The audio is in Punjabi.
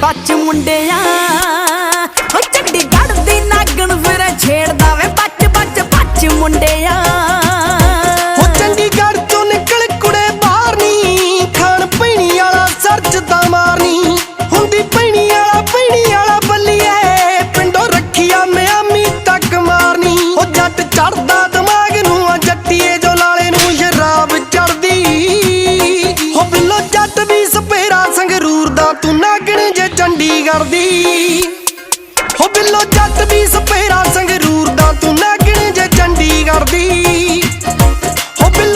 ਬੱਚ ਮੁੰਡਿਆਂ ਹੋ ਚੰਡੀਗੜ੍ਹ ਦੀ ਨਾਗਣ ਫਿਰੇ ਛੇੜਦਾ ਵੇ ਬੱਚ ਬੱਚ ਬੱਚ ਮੁੰਡਿਆਂ। ਹੋ ਚੰਡੀਗੜ੍ਹ ਤੋਂ ਨਿਕਲ ਕੁੜੇ ਬਾਹਰ ਨਹੀਂ ਖਾਣ ਪੀਣੀ ਵਾਲਾ ਸਰਜਦਾ ਮਾਰਨੀ। ਹੁੰਦੀ ਪੀਣੀ ਵਾਲਾ ਪੀਣੀ ਵਾਲਾ ਬੱਲੀਏ, ਪਿੰਡੋਂ ਰੱਖਿਆ ਮਿਆਮੀ ਤੱਕ ਮਾਰਨੀ। ਹੋ ਜੱਟ ਚੜਦਾ ਦਿਮਾਗ ਨੂੰ, ਆ ਜੱਟੀਏ ਜੋ ਲਾਲੇ ਨੂੰ ਸ਼ਰਾਬ ਚੜਦੀ ਹੋ ਬਿੱਲੋ ਜੱਟ ਵੀ ਸਪੇਰਾ ਸੰਗਰੂਰ ਦਾ ਤੂੰ ਨਾ ਜੇ ਚੰਡੀਗੜ੍ਹ ਦੀ। ਹੋ ਬਿੱਲੋ ਜੱਟ ਵੀ ਸਪੇਰਾ